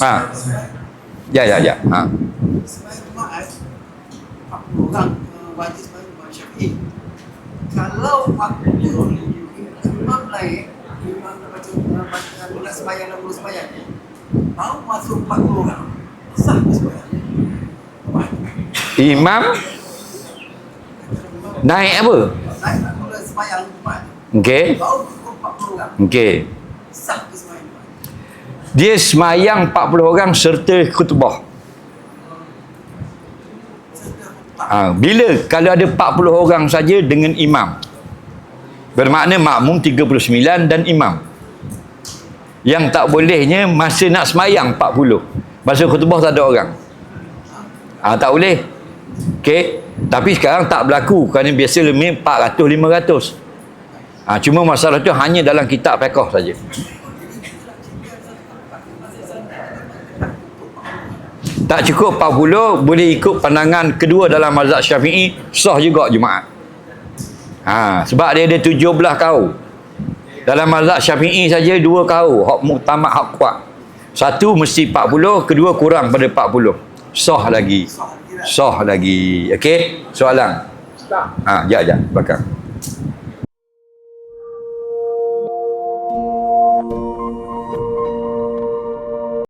Ha. Ya ya ya. Ha. Sembahyang Jumaat 40 orang wajib sembahyang Imam Syafi'i. Kalau 40 imam lain imam nak baca baca nak sembahyang nak mau masuk 40 orang sah? Imam naik apa? Naik nak mula sembahyang Jumaat Okey. baru cukup 40 orang Okey. sah ke sembahyang Jumaat? Dia semayang 40 orang serta khutbah. Ha, bila kalau ada 40 orang saja dengan imam. Bermakna makmum 39 dan imam. Yang tak bolehnya masa nak semayang 40. Masa khutbah tak ada orang. Ha, tak boleh. Okey. Tapi sekarang tak berlaku kerana biasa lebih 400 500. Ha, cuma masalah tu hanya dalam kitab fiqh saja. Tak cukup 40 boleh ikut pandangan kedua dalam mazhab Syafi'i sah juga Jumaat. Ha, sebab dia ada 17 kau. Dalam mazhab Syafi'i saja dua kau hak muktamad hak kuat. Satu mesti 40, kedua kurang pada 40. Sah lagi. sah lagi. Okey? Soalan. Ha, jap jap belakang.